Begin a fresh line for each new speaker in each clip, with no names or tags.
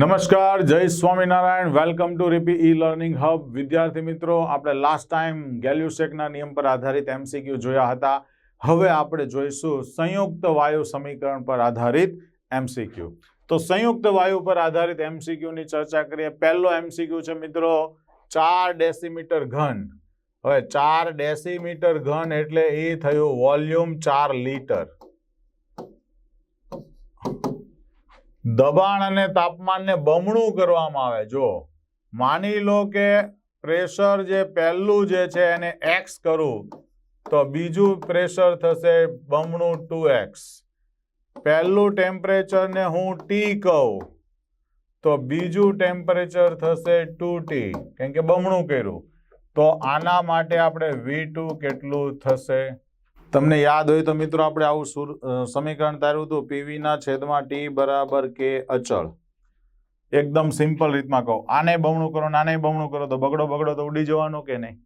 નમસ્કાર, જય Swaminarayan. Welcome to રીપી e learning hub વિદ્યાર્થી મિત્રો, આપણે લાસ્ટ ટાઈમ ગેલ્યુસેકના નિયમ પર આધારિત એમસીક્યુ જોયા હતા. હવે આપણે જોઈશું સંયુક્ત વાયુ સમીકરણ પર આધારિત એમસીક્યુ તો સંયુક્ત વાયુ પર આધારિત એમસીક્યુની ચર્ચા કરીએ. પહેલો એમસીક્યુ છે મિત્રો, ચાર ડેસીમીટર ઘન. હવે ચાર ડેસીમીટર ઘન એટલે એ થયું વોલ્યુમ ચાર લીટર. દબાણ અને તાપમાનને બમણું કરવામાં આવે. જો માની લો કે પ્રેશર જે પહેલું જે છે એને એક્સ કરું, તો બીજું પ્રેશર થશે બમણું ટુ એક્સ પહેલું ટેમ્પરેચરને હું ટી કહું, તો બીજું ટેમ્પરેચર થશે ટુ ટી કેમ કે બમણું કર્યું. તો આના માટે આપણે વી ટુ કેટલું થશે? તમને યાદ હોય તો મિત્રો આપણે આવું સુર સમીકરણ તાર્યું હતું. પીવી ના છેદમાં ટી બરાબર કે અચળ. એકદમ સિમ્પલ રીતમાં કહો. આને બમણું કરો આને બમણું કરો તો બગડો બગડો તો ઉડી જવાનો કે નહીં?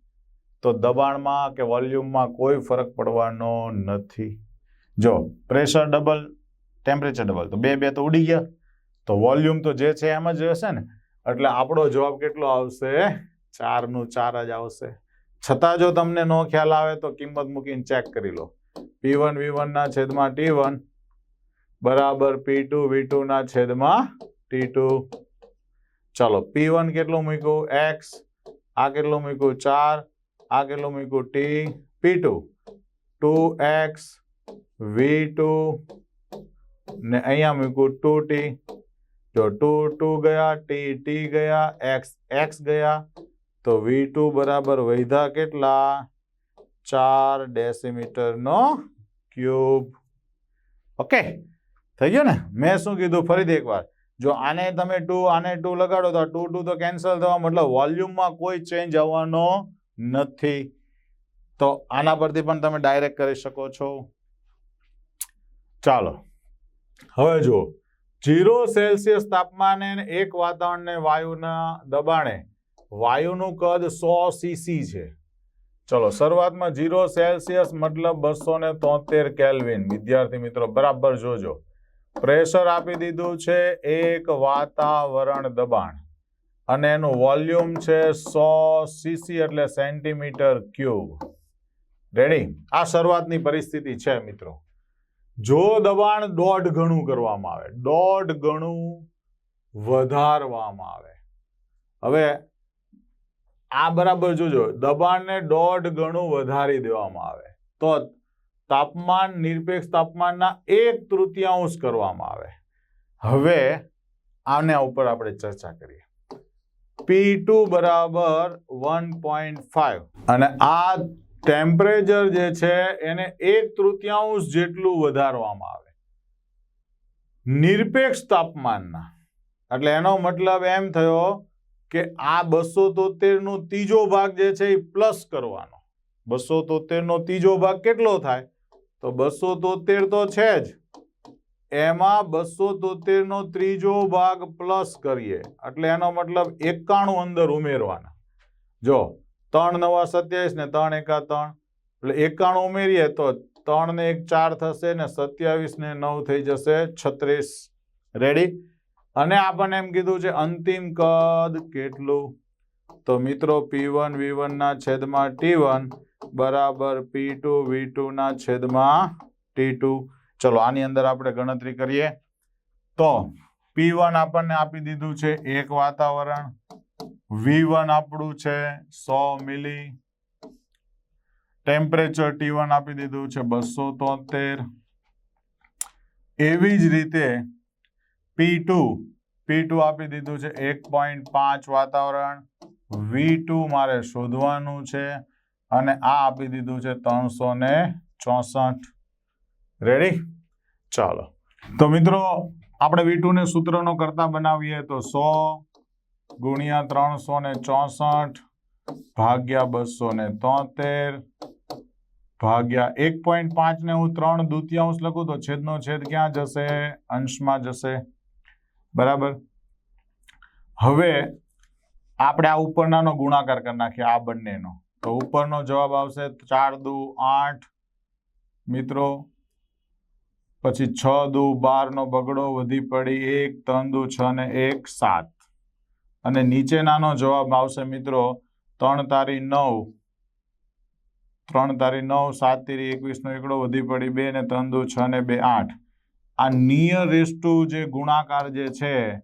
તો દબાણમાં કે વોલ્યુમમાં કોઈ ફરક પડવાનો નથી. જો, પ્રેશર ડબલ, ટેમ્પરેચર ડબલ. તો બે બે તો ઉડી ગયા. તો વોલ્યુમ તો જે છે એમ જ હશે ને. એટલે આપણો જવાબ કેટલો આવશે? ચારનું ચાર જ આવશે. છતાં જો તમને નો ખ્યાલ આવે તો કિંમત મૂકીને ચેક કરી લો. પી વન વી વનના છેદમાં ટી વન બરાબર પી ટુ વી ટુના છેદમાં ટી ટુ ચાલો પી વન કેટલું મૂક્યું? એક્સ આ કેટલું મૂક્યું? ચાર. આ કેટલું મૂક્યું? T P two two X V two ને અહીંયા મૂક્યું ટુ ટી જો ટુ ટુ ગયા ટી ટી ગયા એક્સ એક્સ ગયા તો વી ટુ બરાબર વૈધા કેટલા? ચાર ડેસીમીટરનો ક્યુબ. ઓકે, થઈ ગયું ને? મેં શું કીધું? ફરીથી એકવાર. જો આને તમે ટુ આને ટુ લગાડો તો ટુ ટુ તો કેન્સલ થવા મતલબ વોલ્યુમમાં કોઈ ચેન્જ આવવાનો નથી. તો આના પરથી પણ તમે ડાયરેક્ટ કરી શકો છો. ચાલો. હવે જુઓ. જીરો સેલ્સિયસ તાપમાને એક વાતાવરણને વાયુના દબાણે વાયુનું કદ સો સીસી છે. ચલો, શરૂઆતમાં જીરો સેલ્સિયસ મતલબ બસો ને તોતેર કેલ્વિન. વિદ્યાર્થી મિત્રો, બરાબર જોજો. પ્રેશર આપી દીધું છે એક વાતાવરણ દબાણ. અને એનું વોલ્યુમ છે સો સીસી એટલે સેન્ટીમીટર ક્યુબ. રેડી? આ શરૂઆતની પરિસ્થિતિ છે મિત્રો. જો દબાણ દોઢ ગણું કરવામાં આવે, દોઢ ગણું વધારવામાં આવે. હવે આ બરાબર જોજો, દબાણને દોઢ ગણું વધારી દેવામાં આવે. તો તાપમાન, નિરપેક્ષ તાપમાનના એક તૃતીયાંશ કરવામાં આવે. હવે આના ઉપર આપણે ચર્ચા કરીએ. પી ટુ બરાબર વન પોઈન્ટ ફાઈવ અને આ ટેમ્પરેચર જે છે એને એક તૃતીયાંશ જેટલું વધારવામાં આવે. નિરપેક્ષ તાપમાનના. એટલે એનો મતલબ એમ થયો કે આ બસો તોતેરનો ત્રીજો ભાગ જે છે એ પ્લસ કરવાનો. બસો તોતેરનો ત્રીજો ભાગ કેટલો થાય? તો બસો તોતેર તો છે જ. એમાં બસો તોતેરનો ત્રીજો ભાગ પ્લસ કરીએ. એટલે એનો મતલબ એકાણું અંદર ઉમેરવાના. જો, ત્રણ નવા સત્યાવીસ ને ત્રણ એકા ત્રણ. એટલે એકાણું ઉમેરીએ તો ત્રણ ને એક ચાર થશે ને સત્યાવીસ ને નવ થઈ જશે છત્રીસ. રેડી અને આપણને એમ કીધું છે, અંતિમ કદ કેટલું? તો મિત્રો પી વન વી વનના છેદમાં ટી વન બરાબર પી ટુ વી ટુના છેદમાં ટી ટુ ચલો, આની અંદર આપણે ગણતરી કરીએ. તો પી વન આપણને આપી દીધું છે એક વાતાવરણ. વી વન આપણું છે સો મિલી. ટેમ્પરેચર ટી વન આપી દીધું છે બસો તોતેર. એવી જ રીતે પી ટુ પી ટુ આપી દીધું છે. એક પોઈન્ટ પાંચ વાતાવરણ. વી ટુ મારે શોધવાનું છે. અને આ આપી દીધું છે ત્રણસો ને ચોસઠ. રેડી ચાલો. તો મિત્રો, આપણે વી ટુને સૂત્રનો કરતા બનાવીએ તો સો ગુણ્યા ત્રણસો ને ચોસઠ ભાગ્યા બસો ને તોતેર ભાગ્યા એક પોઈન્ટ પાંચ ને હું ત્રણ દુત્યાંશ લખું તો છેદનો છેદ ક્યાં જશે? અંશમાં જશે. બરાબર? હવે આપણે આ ઉપરનાનો ગુણાકાર કરી નાખીએ, આ બંનેનો. તો ઉપરનો જવાબ આવશે ચાર દુ આઠ, મિત્રો. પછી છ દુ બાર નો બગડો વધી પડી એક, ત્રણ દુ છ ને એક, સાત. અને નીચેનાનો જવાબ આવશે, મિત્રો, ત્રણ તારી નવ. ત્રણ તારી નવ, સાત તેરી એકવીસ નો એકડો વધી પડી બે ને ત્રણ દુ છ ને બે, આઠ. આ નિયરેસ્ટ ટુ જે ગુણાકાર જે છે,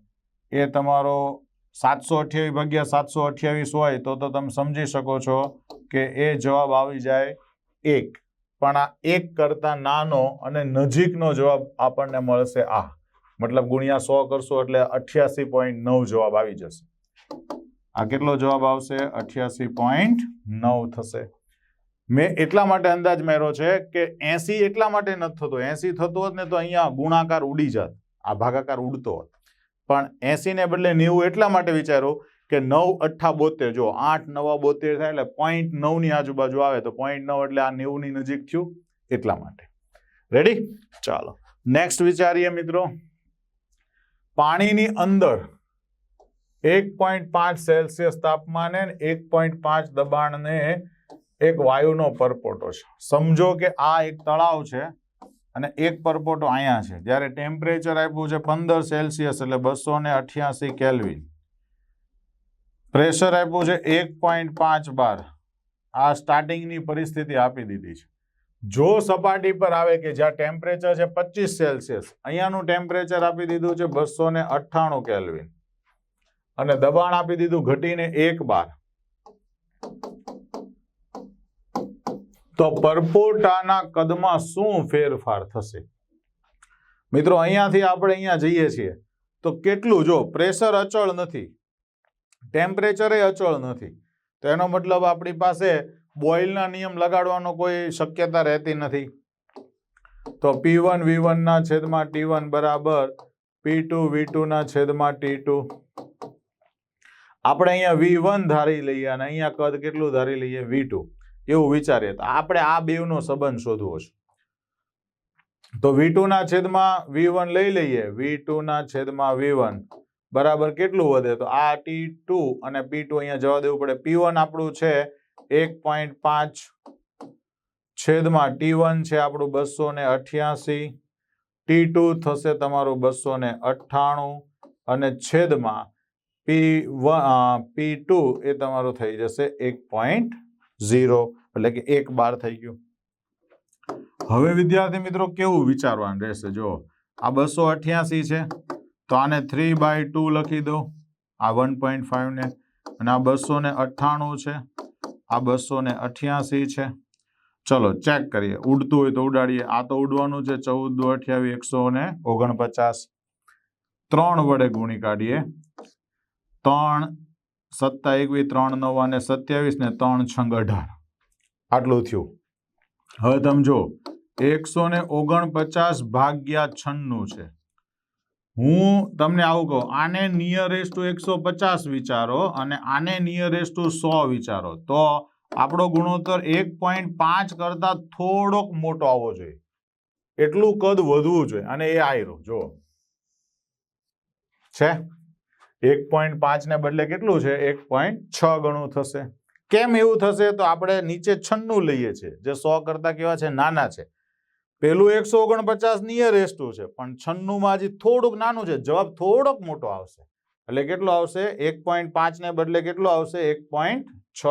એ તમારો સાતસો અઠ્યાવીસ ભાગ્યા સાતસો અઠ્યાવીસ હોય તો તો તમે સમજી શકો છો કે એ જવાબ આવી જાય એક. પણ આ એક કરતાં નાનો અને નજીકનો જવાબ આપણને મળશે આ. મતલબ ગુણ્યા સો કરશો એટલે અઠ્યાસી પોઈન્ટ નવ જવાબ આવી જશે. આ કેટલો જવાબ આવશે? અઠ્યાસી પોઈન્ટ નવ થશે. મેં એટલા માટે અંદાજ મેળવ્યો છે કે એસી એટલા માટે નથી થતો. એસી થતો હોત ને તો અહીંયા ગુણાકાર ઉડી જાત. આ ભાગાકાર ઉડતો હોત. પણ એસીને બદલે નેવું એટલા માટે વિચારો કે નવ અઠ્ઠા બોતેર. જો આઠ નવા બોતેર થાય એટલે પોઈન્ટ નવની આજુબાજુ આવે તો પોઈન્ટ નવ એટલે આ નેવુંની નજીક થયું એટલા માટે. રેડી ચાલો. નેક્સ્ટ વિચારીએ મિત્રો. પાણીની અંદર એક પોઈન્ટ પાંચ સેલ્સિયસ તાપમાને એક પોઈન્ટ પાંચ દબાણને એક વાયુનો પરપોટો છે. સમજો કે આ એક તળાવ છે અને એક પરપોટો અહીંયા છે. જ્યારે ટેમ્પરેચર આપ્યું છે પંદર સેલ્સિયસ એટલે બસો ને અઠ્યાસી કેલ્વિન પ્રેશર આપ્યું છે એક પોઈન્ટ પાંચ બાર. આ સ્ટાર્ટિંગની પરિસ્થિતિ આપી દીધી છે. જો સપાટી પર આવે કે જ્યાં ટેમ્પરેચર છે પચીસ સેલ્સિયસ અહીંયાનું ટેમ્પરેચર આપી દીધું છે બસો ને અઠ્ઠાણું કેલ્વિન અને દબાણ આપી દીધું ઘટીને એક બાર. તો પરપોટાના કદમાં શું ફેરફાર થશે? મિત્રો, અહીંયાથી આપણે અહીંયા જઈએ છીએ. તો કેટલું? જો, પ્રેશર અચળ નથી. ટેમ્પરેચરે અચળ નથી. તો એનો મતલબ આપણી પાસે બોઇલના નિયમ લગાડવાનો કોઈ શક્યતા રહેતી નથી. તો પી વન વી વનના છેદમાં ટી વન બરાબર પી ટુ વી ટુના છેદમાં ટી ટુ આપણે અહીંયા વી વન ધારી લઈએ અને અહીંયા કદ કેટલું ધારી લઈએ? વી ટુ એવું વિચારીએ તો આપણે આ બેવનો સંબંધ શોધવો છે. તો વી ટુના છેદમાં વી વન લઈ લઈએ. વી ટુના છેદમાં વી વન બરાબર કેટલું વધે? તો આ ટી ટુ અને પી ટુ અહીંયા જવા દેવું પડે. પી વન આપણું છે એક પોઈન્ટ પાંચ છેદમાં ટી વન છે આપણું બસો ને અઠ્યાસી. ટી ટુ થશે તમારું બસો ને અઠ્ઠાણું અને છેદમાં પી વન પી ટુ એ તમારું થઈ જશે એક પોઈન્ટ ઝીરો, એટલે કે એક બાર થઈ ગયું. હવે વિદ્યાર્થી મિત્રો કેવું વિચારવાનું રહેશે? જો આ બસો અઠ્યાસી છે, તો આને થ્રી બાય ટુ લખી દો આ વન પોઈન્ટ ફાઈવને અને આ બસો ને અઠ્ઠાણું છે, આ બસો ને અઠ્યાસી છે. ચલો ચેક કરીએ. ઉડતું હોય તો ઉડાડીએ. આ તો ઉડવાનું છે, ચૌદ દો અઠ્યાવીસ એકસો ને ઓગણપચાસ. ત્રણ વડે ગુણી કાઢીએ. ત્રણ સત્તા એકવી ત્રણ નવ અને સત્યાવીસ ને ત્રણ છંગ અઢાર. આટલું થયું. હવે તમે જો એકસો ને ઓગણપચાસ ભાગ્યા છન્નું છે. હું તમને આવું કહું આને નિયરેસ્ટ ટુ એકસો પચાસ વિચારો અને આને નિયરેસ્ટ ટુ સો વિચારો. તો આપણો ગુણોત્તર એક પોઈન્ટ પાંચ કરતા થોડોક મોટો આવવો જોઈએ. એટલું કદ વધવું જોઈએ અને એ આયરો જો છે? એક પોઈન્ટ પાંચને બદલે કેટલું છે? એક પોઈન્ટ છ ગણું થશે. કેમ એવું થશે? તો આપણે નીચે છન્નું લઈએ છીએ, જે સો કરતા કેવા છે? નાના છે. પેલું એકસો ઓગણપચાસ નિયરેસ્ટ છે, પણ છન્નુંમાં હજી થોડુંક નાનું છે. જવાબ થોડોક મોટો આવશે. એટલે કેટલો આવશે? એક પોઈન્ટ પાંચને બદલે કેટલો આવશે? એક પોઈન્ટ છ.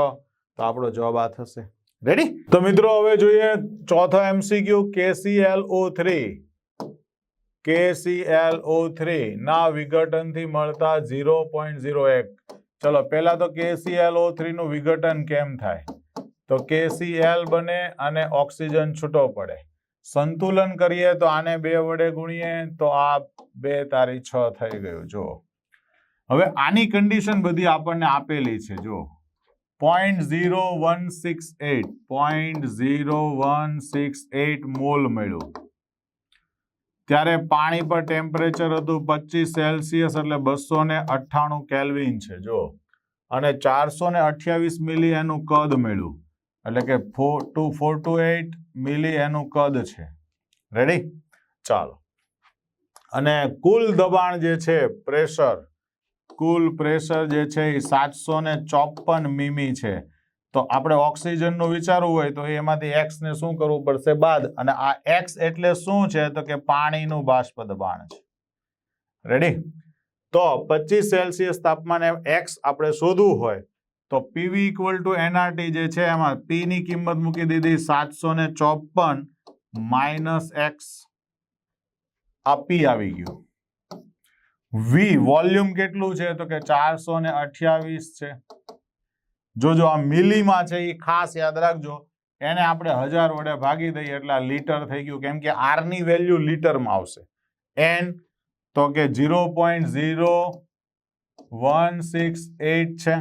તો આપણો જવાબ આ થશે. રેડી તો મિત્રો, હવે જોઈએ ચોથો MCQ KCLO three KCLO three ના વિઘટનથી મળતા ઝીરો પોઈન્ટ ઝીરો એક. ચલો, પહેલાં તો કેસીએલઓ થ્રીનું વિઘટન કેમ થાય? તો કેસીએલ બને અને ઓક્સિજન છૂટો પડે. સંતુલન કરીએ તો આને બે વડે ગુણીએ તો આ બે તારી છ થઈ ગયું. જો હવે આની કન્ડિશન બધી આપણને આપેલી છે. જો point zero one six eight point zero one six eight mole મળ્યું. ત્યારે પાણી પર ટેમ્પરેચર હતું પચીસ સેલ્સિયસ એટલે બસો ને અઠ્ઠાણું કેલ્વિન છે જો અને ચારસો ને અઠ્યાવીસ મિલી એનું કદ મળ્યું. એટલે કે four two four two eight milli એનું કદ છે. રેડી ચાલો. અને કુલ દબાણ જે છે, પ્રેશર, કુલ પ્રેશર જે છે એ સાતસો ને ચોપન મીમી છે. તો આપણે ઓક્સિજનનું વિચારવું હોય તો એમાંથી એક્સને શું કરવું પડશે બાદ? અને આ એક્સ એટલે શું છે? તો કે પાણીનું બાષ્પ દબાણ છે. રેડી તો પચીસ સેલ્સિયસ તાપમાને એક્સ આપણે શોધવું હોય તો પીવી ઇક્વલ ટુ એનઆરટી જે છે એમાં પી ની કિંમત મૂકી દીધી સાતસો ને ચોપન માઇનસ એક્સ આ પી આવી ગયું. વી વોલ્યુમ કેટલું છે? તો કે ચારસો ને અઠ્યાવીસ છે. જોજો, આ મિલીમાં છે, એ ખાસ યાદ રાખજો. એને આપણે હજાર વડે ભાગી દઈએ એટલે આ લીટર થઈ ગયું. કેમ કે આરની વેલ્યુ લીટરમાં આવશે. એન તો કે zero point zero one six eight છે.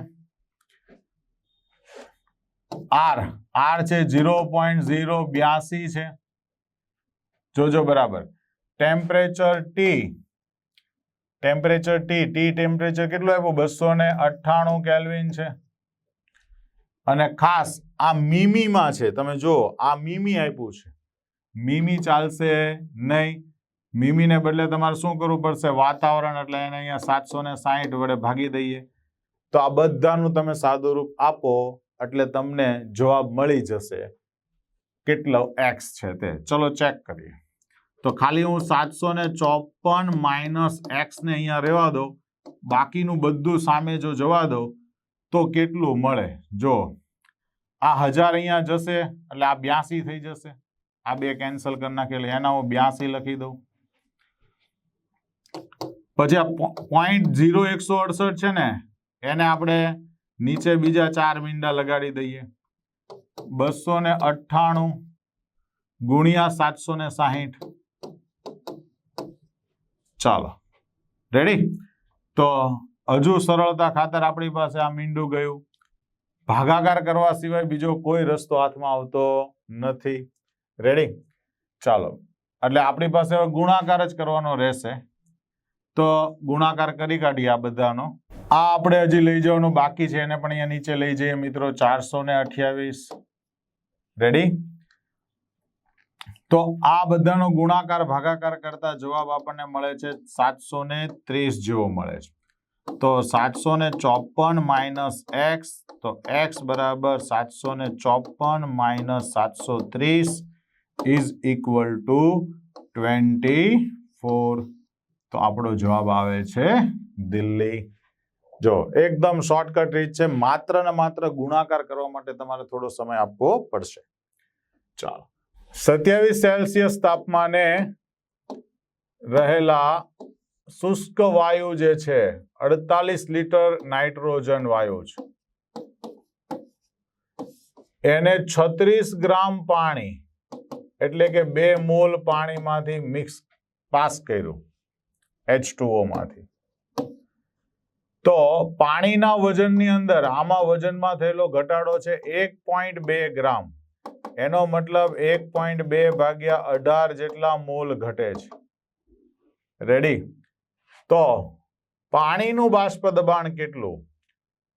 આર આર છે ઝીરો પોઈન્ટ ઝીરો બ્યાસી છે. જોજો બરાબર. Temperature T temperature T T temperature કેટલું આપ્યું? બસો ને અઠ્ઠાણું કેલ્વિન છે. અને ખાસ આ મીમીમાં છે, તમે જો આ મીમી આપ્યું છે. મીમી ચાલશે નહીં. મીમીને બદલે તમારે શું કરવું પડશે? વાતાવરણ, એટલે એને અહીંયા સાતસો ને સાહીઠ વડે ભાગી દઈએ. તો આ બધાનું તમે સાદુરૂપ આપો, એટલે તમને જવાબ મળી જશે. કેટલો એક્સ છે તે? ચલો ચેક કરીએ. તો ખાલી હું સાતસો ને ચોપન માઇનસ એક્સને અહીંયા રહેવા દો બાકીનું બધું સામે જો જવા દો તો કેટલું મળે? જો આ હજાર અહીંયા જશે, એટલે આ બ્યાસી થઈ જશે. આ બે કેન્સલ કરી નાખે, એટલે એના હું બ્યાસી લખી દઉં. પછી આ પોઈન્ટ ઝીરો એકસો અડસઠ છે ને, એને આપણે નીચે બીજા ચાર મીંડા લગાડી દઈએ. બસો ને અઠ્ઠાણું ગુણ્યા સાતસો ને સાહીઠ. ચાલો. રેડી તો હજુ સરળતા ખાતર આપણી પાસે આ મીંડું ગયું. ભાગાકાર કરવા સિવાય બીજો કોઈ રસ્તો હાથમાં આવતો નથી. રેડી ચાલો. એટલે આપણી પાસે હવે ગુણાકાર જ કરવાનો રહેશે. તો ગુણાકાર કરી કાઢીએ આ બધાનો. આ આપણે હજી લઈ જવાનું બાકી છે. એને પણ અહીંયા નીચે લઈ જઈએ મિત્રો. ચારસો ને અઠ્યાવીસ. રેડી તો આ બધાનો ગુણાકાર, ભાગાકાર કરતા જવાબ આપણને મળે છે સાતસો ને ત્રીસ જેવો મળે છે. તો સાતસો ને ચોપન માઇનસ એક્સ, તો એક્સ બરાબર સાતસો ને ચોપન માઇનસ સાતસો ત્રીસ is equal to twenty four. તો આપણો જવાબ આવે છે દિલ્હી. જો, એકદમ શોર્ટકટ રીત છે. માત્ર ને માત્ર ગુણાકાર કરવા માટે તમારે થોડો સમય આપવો પડશે. ચાલો. સત્યાવીસ સેલ્સિયસ તાપમાને રહેલા શુષ્ક વાયુ જે છે, અડતાલીસ લીટર નાઇટ્રોજન વાયુ છે. એને છત્રીસ ગ્રામ પાણી, એટલે કે બે મોલ પાણીમાંથી મિક્સ પાસ કર્યું એચમાંથી. તો પાણીના વજનની અંદર, આમાં વજનમાં થયેલો ઘટાડો છે એક પોઈન્ટ બે ગ્રામ. એનો મતલબ એક પોઈન્ટ બે ભાગ્યા અઢાર જેટલા મોલ ઘટે છે. રેડી તો પાણીનું બાષ્પ દબાણ કેટલું?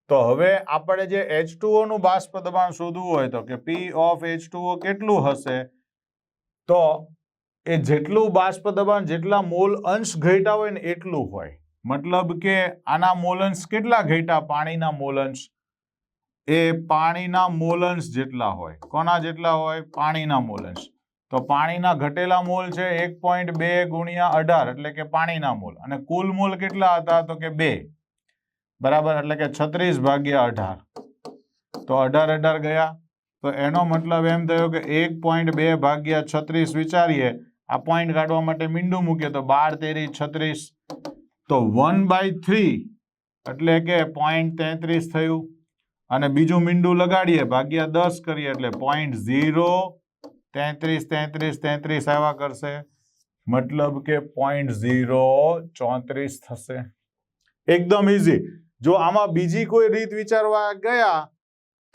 તો હવે આપણે જે એચનું બાષ્પ દબાણ શોધવું હોય તો કે પી ઓફ એચ કેટલું હશે? તો એ જેટલું બાષ્પ દબાણ, જેટલા મોલ અંશ ઘટ્યા હોય ને એટલું હોય. મતલબ કે આના મોલંશ કેટલા ઘટ્યા? પાણીના મોલંશ એ પાણીના મોલંશ જેટલા હોય. કોના જેટલા હોય? પાણીના મોલંશ તો પાણીના ઘટેલા મોલ છે એક પોઈન્ટ બે ગુણ્યા અઢાર, એટલે કે પાણીના મોલ. અને કુલ મોલ કેટલા હતા? તો કે બે. બરાબર? એટલે કે છત્રીસ ભાગ્યા અઢાર. તો અઢાર અઢાર ગયા. તો એનો મતલબ એમ થયો કે એક પોઈન્ટ બે ભાગ્યા છત્રીસ વિચારીએ. આ પોઈન્ટ કાઢવા માટે મીંડું મૂકીએ તો બાર તેરી છત્રીસ. તો વન બાય થ્રી એટલે કે પોઈન્ટ તેત્રીસ થયું. અને બીજું મીંડું લગાડીએ, ભાગ્યા દસ કરીએ, એટલે પોઈન્ટ ઝીરો તેત્રીસ તેત્રીસ તેત્રીસ આવ્યા કરશે. મતલબ કે પોઈન્ટ ઝીરો ચોત્રીસ થશે. એકદમ ઇઝી જો આમાં બીજી કોઈ રીત વિચારવા ગયા,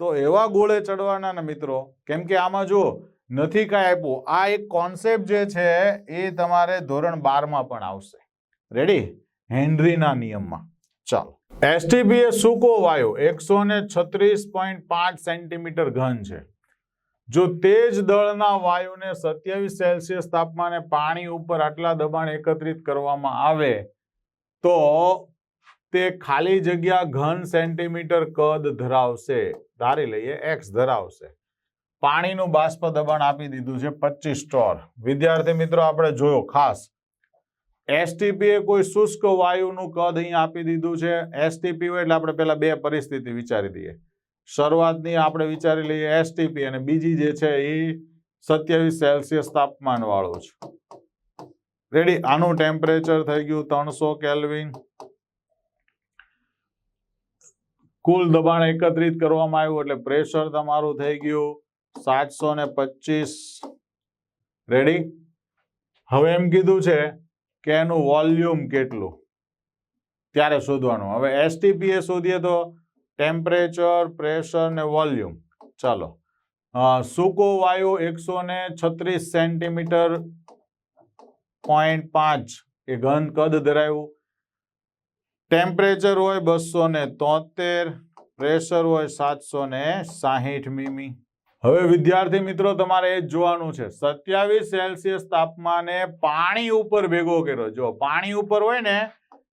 તો એવા ગોળે ચડવાના ને મિત્રો, કેમ કે આમાં જો નથી કાંઈ આપ્યું. આ એક કોન્સેપ્ટ જે છે, એ તમારે ધોરણ બારમાં પણ આવશે. રેડી હેનરીના નિયમમાં. ચાલો. એસટીપી એ સૂકો વાયુ એકસો ને છત્રીસ પોઈન્ટ પાંચ સેન્ટીમીટર ઘન છે. જો તેજ દળના વાયુને સત્યાવીસ સેલ્સિયસ તાપમાને પાણી ઉપર આટલા દબાણ એકત્રિત કરવામાં આવે, તો તે ખાલી જગ્યા ઘન સેન્ટીમીટર કદ ધરાવશે. ધારી લઈએ એક્સ ધરાવશે. પાણીનું બાષ્પ દબાણ આપી દીધું છે પચીસ ટોર. વિદ્યાર્થી મિત્રો, આપણે જોયો ખાસ. એસટીપી એ કોઈ શુષ્ક વાયુનું કદ અહીં આપી દીધું છે. એસટીપી એટલે આપણે પેલા બે પરિસ્થિતિ વિચારી દઈએ. શરૂઆતની આપણે વિચારી લઈએ એસટીપી અને બીજી જે છે એ સત્યાવીસ સેલ્સિયસ તાપમાન વાળું છે. રેડી આનું ટેમ્પરેચર થઈ ગયું ત્રણસો કેલ્વિન કુલ દબાણ એકત્રિત કરવામાં આવ્યું એટલે પ્રેશર તમારું થઈ ગયું સાતસો ને પચીસ. રેડી હવે એમ કીધું છે કે એનું વોલ્યુમ કેટલું? ત્યારે શોધવાનું. હવે એસટીપી એ શોધીએ તો ટેમ્પરેચર પ્રેશર ને વોલ્યુમ ચાલો. સુકો વાયુ એકસો ને છત્રીસ સેન્ટીમીટર પોઈન્ટ પાંચ એ ઘન કદ ધરાવ્યું. ટેમ્પરેચર હોય બસો ને તોતેર પ્રેશર હોય સાતસો ને સાહીઠ મીમી. હવે વિદ્યાર્થી મિત્રો, તમારે એ જોવાનું છે. સત્યાવીસ સેલ્સિયસ તાપમાને પાણી ઉપર ભેગો કર્યો. જો પાણી ઉપર હોય ને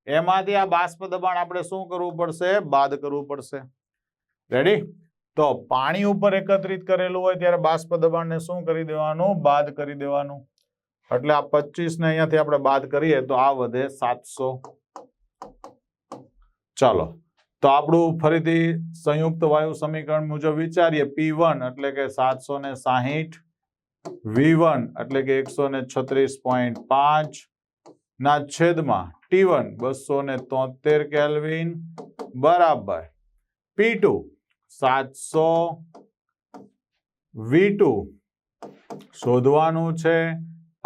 એમાંથી આ બાષ્પ દબાણ આપણે શું કરવું પડશે? બાદ કરવું પડશે. રેડી તો પાણી ઉપર એકત્રિત કરેલું હોય ત્યારે બાષ્પ દબાણને શું કરી દેવાનું? બાદ કરી દેવાનું. એટલે આ પચીસ ને અહીંયાથી આપણે બાદ કરીએ તો આ વધે સાતસો. ચાલો. તો આપણું ફરીથી સંયુક્ત વાયુ સમીકરણ મુજબ વિચારીએ. પી એટલે કે સાતસો ને સાહીઠ વી એટલે કે એકસો ને છત્રીસ પોઈન્ટ પાંચ. ના છેદમાં ટી વન બસો ને તોતેર કેલ્વિન બરાબર. પી ટુ સાતસો વી ટુ શોધવાનું છે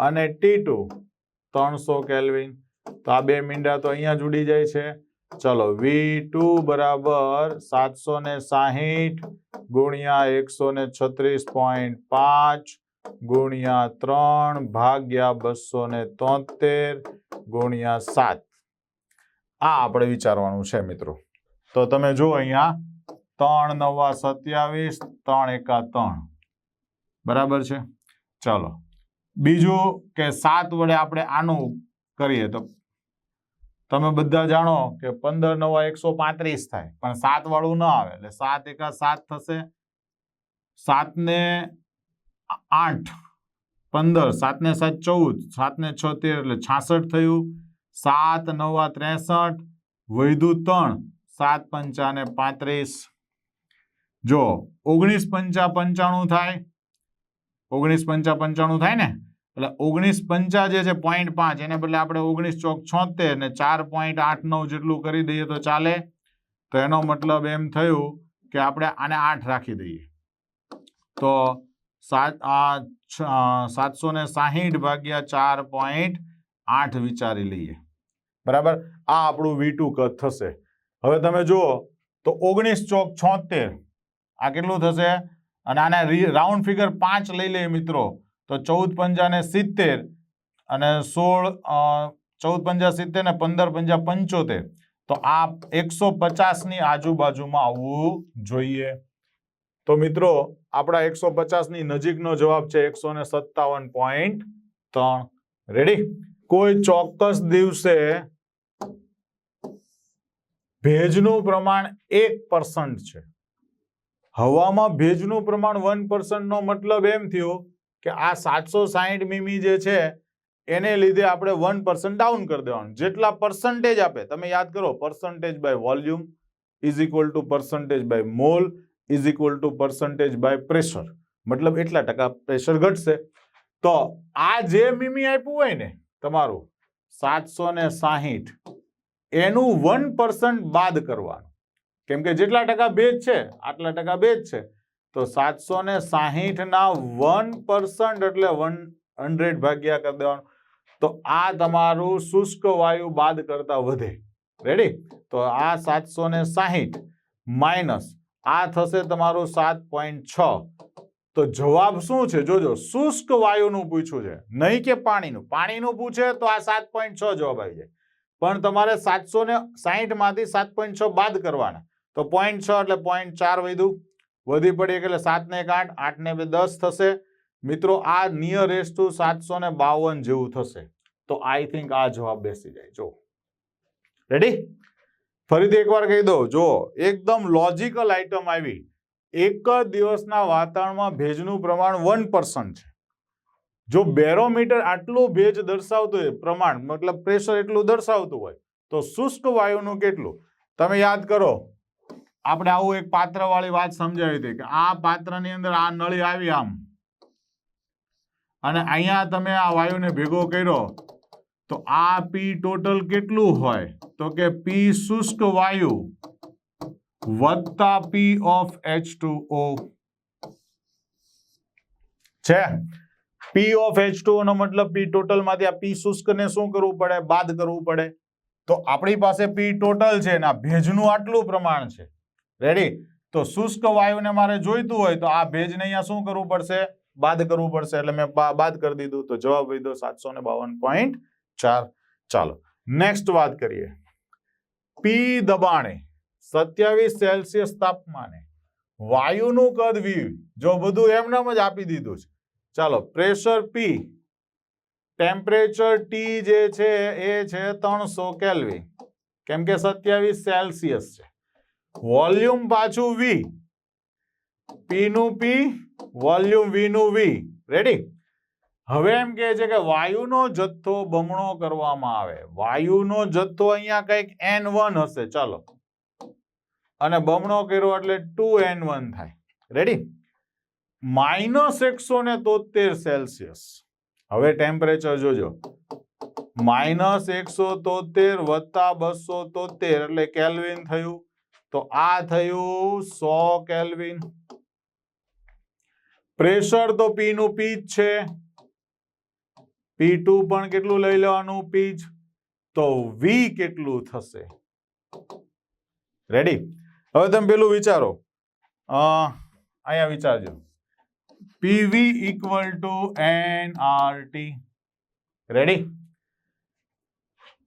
અને ટી ટુ ત્રણસો કેલ્વિન તો આ બે મીંડા તો અહીંયા જ ઉડી જાય છે. ચલો વી ટુ બરાબર સાતસો ને સાહીઠ ગુણ્યા એકસો ને છત્રીસ પોઈન્ટ પાંચ ગુણ્યા ત્રણ ભાગ્યા બસો ને તોતેર ગુણ્યા સાત. આ આપણે વિચારવાનું છે મિત્રો. તો તમે જુઓ અહીંયા, ત્રણ નવા સત્યાવીસ, ત્રણ એકા ત્રણ. બરાબર છે? ચાલો. બીજું કે સાત વડે આપણે આનું કરીએ તો? તમે બધા જાણો કે પંદર નવા એકસો પાંત્રીસ થાય, પણ સાત વાળું ન આવે. એટલે સાત એકા સાત થશે. સાત ને આઠ, પંદર સાત ને સાત, ચૌદ સાત ને છ, તેર એટલે છાસઠ થયું. સાત, નવા, ત્રેસઠ. વૈધુ ત્રણ, સાત, પંચા ને પાંત્રીસ. જો ઓગણીસ, પંચા, પંચાણું થાય, ઓગણીસ, પંચા, પંચાણું થાય ને, એટલે ઓગણીસ, પંચા જે છે પોઈન્ટ પાંચ, એને બદલે આપણે ઓગણીસ, ચોક, છોતેર ને ચાર પોઈન્ટ આઠ, નવ જેટલું કરી દઈએ તો ચાલે. તો એનો મતલબ એમ થયું કે આપણે આને આઠ રાખી દઈએ. તો સાત સાતસો ને સાહીઠ ભાગ્યા ચાર પોઈન્ટ આઠ વિચારી લઈએ. બરાબર? આ આપણું વી ટુ કદ થશે. હવે તમે જુઓ, તો ઓગણીસ ચોક છોતેર, આ કેટલું થશે? અને આને રાઉન્ડ ફિગર પાંચ લઈ લઈએ મિત્રો. તો ચૌદ પંજા ને સિત્તેર, અને સોળ ચૌદ પંજા સિત્તેર ને પંદર પંજા પંચોતેર. તો આ એકસો પચાસની આજુબાજુમાં આવવું જોઈએ. તો મિત્રો, આપણા એકસો પચાસની નજીકનો જવાબ છે એકસો રેડી કોઈ ચોક્કસ દિવસે ભેજનું પ્રમાણ એક પર્સન્ટ છે. હવામાં ભેજનું પ્રમાણ વન નો મતલબ એમ થયો કે આ સાતસો સાહીઠ મીમી જે છે, એને લીધે આપણે વન પર્સન્ટ ડાઉન કરી દેવાનું. જેટલા પર્સન્ટેજ આપે, તમે યાદ કરો percentage by volume is equal to percentage by mole is equal to percentage by pressure મતલબ એટલા ટકા પ્રેશર ઘટશે. તો આ જે મીમી આપ્યું હોય ને તમારું સાતસો ને સાહીઠ, એનું વન પર્સન્ટ બાદ કરવાનું. કેમ કે જેટલા ટકા ભેજ છે, આટલા ટકા ભેજ છે. તો સાતસો ને સાહીઠ ના વન પર્સન્ટ એટલે વન હંડ્રેડ ભાગ્યા કરી દેવાનું. તો આ તમારું શુષ્ક વાયુ બાદ કરતા વધે. રેડી તો આ સાતસો ને સાહીઠ માઇનસ આ થશે તમારું સાત પોઈન્ટ છ. તો જવાબ શું છે? જોજો, શુષ્ક વાયુનું પૂછ્યું છે. નહીં કે પાણીનું? પાણીનું પૂછે તો આ સાત પોઈન્ટ છ જવાબ આવી જાય. પણ તમારે સાતસો ને સાહીઠમાંથી સાત પોઈન્ટ છ બાદ કરવાના. તો પોઈન્ટ છ એટલે પોઈન્ટ ચાર વધ્યું. વધી પડી એટલે સાત ને એક આઠ આઠ ને બે દસ થશે. મિત્રો, આ નિયરેસ્ટ ટુ સાતસો ને બાવન જેવું થશે. તો આઈ થિંક આ જવાબ બેસી જાય. જો રેડી ફરીથી એકવાર કહી દઉં જો એકદમ લોજિકલ આઈટમ આવી. એક જ દિવસના વાતાવરણમાં ભેજનું પ્રમાણ વન પર્સન્ટ છે. જો બેરોમીટર આટલું ભેજ દર્શાવતું હોય, પ્રમાણ, મતલબ પ્રેશર એટલું દર્શાવતું હોય, તો શુષ્ક વાયુનું કેટલું? તમે યાદ કરો, આપણે આવું એક પાત્રવાળી વાત સમજાવી હતી કે આ પાત્રની અંદર આ નળી આવી આમ. અને અહીંયા તમે આ વાયુને ભેગો કર્યો તો આ પી ટોટલ કેટલું હોય? તો કે પી શુષ્ક વાયુ વત્તા P of H two O છે? પી ઓફ એચ ટુ નો મતલબ પી ટોટલમાંથી આ પી શુષ્ક ને શું કરવું પડે? બાદ કરવું પડે. તો આપણી પાસે પી ટોટલ છે ને આ ભેજનું આટલું પ્રમાણ છે. રેડી તો શુષ્ક વાયુને મારે જોઈતું હોય તો આ ભેજને અહીંયા શું કરવું પડશે? બાદ કરવું પડશે. એટલે મેં બાદ કરી દીધું. તો જવાબ દીધો સાતસો ને બાવન પોઈન્ટ ચાર. ચાલો નેક્સ્ટ વાત કરીએ. પી દબાણે સત્યાવીસ સેલ્સિયસ તાપમાને વાયુનું કદ વી જો બધું એમનેમ જ આપી દીધું છે. ચાલો પ્રેશર પી ટેમ્પરેચર ટી જે છે એ છે ત્રણસો કેલ્વિન કેમ કે સત્યાવીસ સેલ્સિયસ છે. વોલ્યુમ પાછું વી પી નું પી વોલ્યુમ વી નું વી રેડી હવે એમ કહે છે કે વાયુનો જથ્થો બમણો કરવામાં આવે. વાયુનો જથ્થો અહીંયા કંઈક એન વન હશે. ચાલો. અને બમણો કર્યો એટલે ટુ એન વન થાય. રેડી માઇનસ એકસો ને તોતેર સેલ્સિયસ હવે ટેમ્પરેચર જોજો. માઇનસ એકસો તોતેર વત્તા બસો તોતેર એટલે કેલ્વિન થયું. તો આ થયું સો કેલ્વિન. પ્રેશર તો પી નું પી છે. પી ટુ પણ કેટલું લઈ લેવાનું? પી જ. તો વી કેટલું થશે? રેડી હવે તમે પેલું વિચારો. અહીંયા વિચારજો. PV equal to N R T ready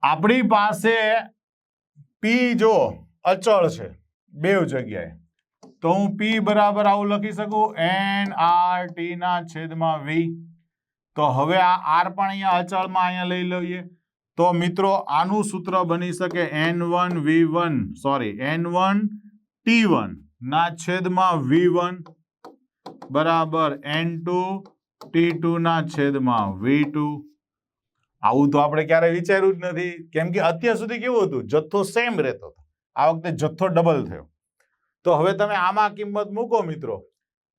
આપણી પાસે પી જો અચળ છે, બે જગ્યાએ. તો હું પી બરાબર આવું લખી શકું? એન આર ટી ના છેદમાં વી તો હવે આ આર પણ અહીંયા અચળમાં અહીંયા લઈ લઈએ. તો મિત્રો, આનું સૂત્ર બની શકે N one V one sorry N one T one ના છેદમાં વી વન બરાબર એન ટુ ટી ટુ ના છેદમાં વી ટુ આવું તો આપણે ક્યારે વિચાર્યું જ નથી. કેમ કે અત્યાર સુધી કેવું હતું? જથ્થો સેમ રહેતો હતો. આ વખતે જથ્થો ડબલ થયો. તો હવે તમે આમાં કિંમત મૂકો મિત્રો.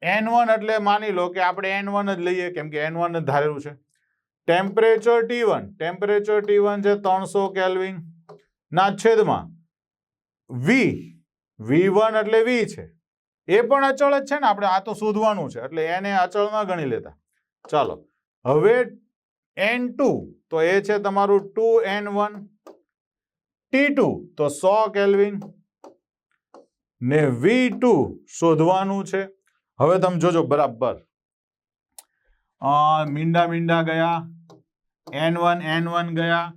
એન વન એટલે માની લો કે આપણે એન વન જ લઈએ, કેમ કે એન વન જ ધારેલું છે. Temperature T one temperature T one છે ત્રણસો કેલ્વિન ના, છેદમાં. વી વી વન એટલે વી છે. એ પણ અચળ જ છે ને, આપણે આ તો શોધવાનું છે, એટલે એને અચળ ન ગણી લેતા. ચાલો, હવે એન ટુ તો એ છે તમારું two N one T two તો સો કેલ્વિન ને વી ટુ શોધવાનું છે. હવે તમે જોજો, બરાબર. મીંડા મીંડા ગયા એન વન એન વન ગયા.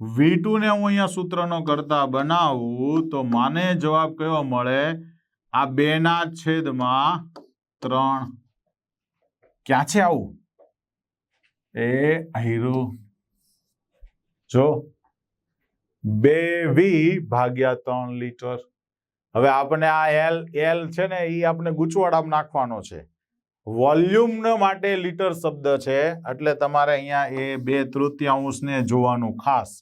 વી ટુ ને હું અહીંયા સૂત્રનો કરતા બનાવું તો માને જવાબ કયો મળે? આ બે ના છેદમાં ત્રણ. ક્યાં છે આવું? એ અહીરું. જો. બે વી ભાગ્યા ત્રણ લીટર. હવે આપણે આ એલ એલ છે ને એ આપણે ગૂંચવાડામાં નાખવાનો છે. વોલ્યુમ માટે લીટર શબ્દ છે, એટલે તમારે અહીંયા એ બે તૃતીયાંશને જોવાનું ખાસ.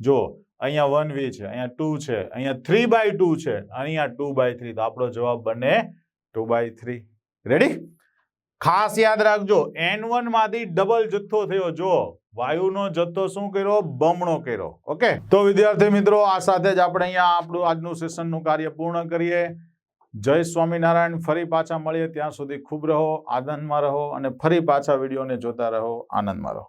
જો, અહીંયા વન વી છે, અહીંયા ટુ છે, અહીંયા થ્રી બાય ટુ છે, અહીંયા ટુ બાય થ્રી તો આપણો જવાબ બને ટુ બાય થ્રી રેડી ખાસ યાદ રાખજો એન વનમાંથી ડબલ જથ્થો થયો, જો. વાયુનો જથ્થો શું કર્યો? બમણો કર્યો. ઓકે તો વિદ્યાર્થી મિત્રો, આ સાથે જ આપણે અહીંયા આપણું આજનું સેશનનું કાર્ય પૂર્ણ કરીએ. જય સ્વામિનારાયણ. ફરી પાછા મળીએ. ત્યાં સુધી ખૂબ રહો, આનંદમાં રહો અને ફરી પાછા વિડીયોને જોતા રહો, આનંદમાં રહો.